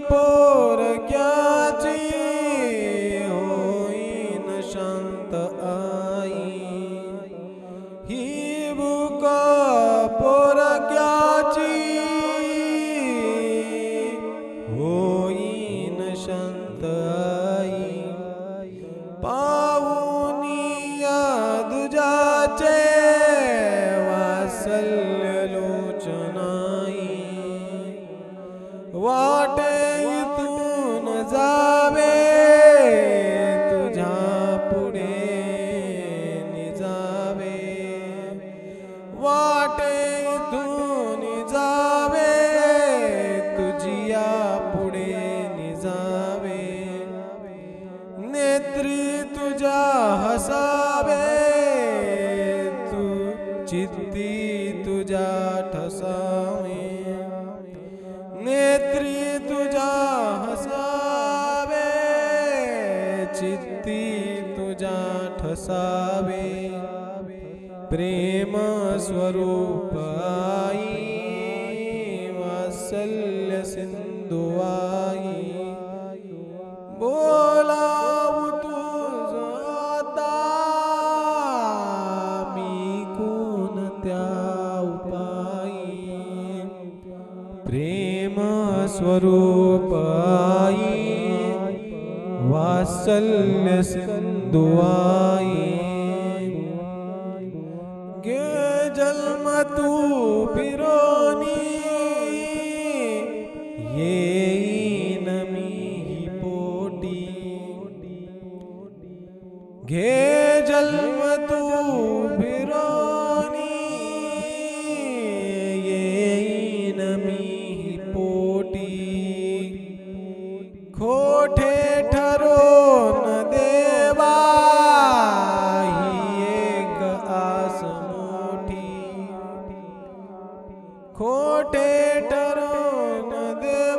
कपूर क्या होई? न शांत आई। हीबू कपूर क्या होई? न शांत आई पाहुनिया दुजाचे वासल्य लोचनाई। वाटे जावे, तुझा पुढे निजावे। वाटे तून जावे तुझिया नि निजावे। नेत्री तुझा हसावे, तू चित्ती तुझा ठसावी। चित्ती तुझा ठसावे। प्रेम स्वरूप आई वात्सल्य सिंधू आई। बोलावू तुझं आता मी कोणत्या उपायी प्रेम स्वरूप आई वात्सल्य गे जन्म तू फिरोनी येईन मी पोटी। घे जन्म तू फिरोनी येईन मी पोटी। खोटे खोटे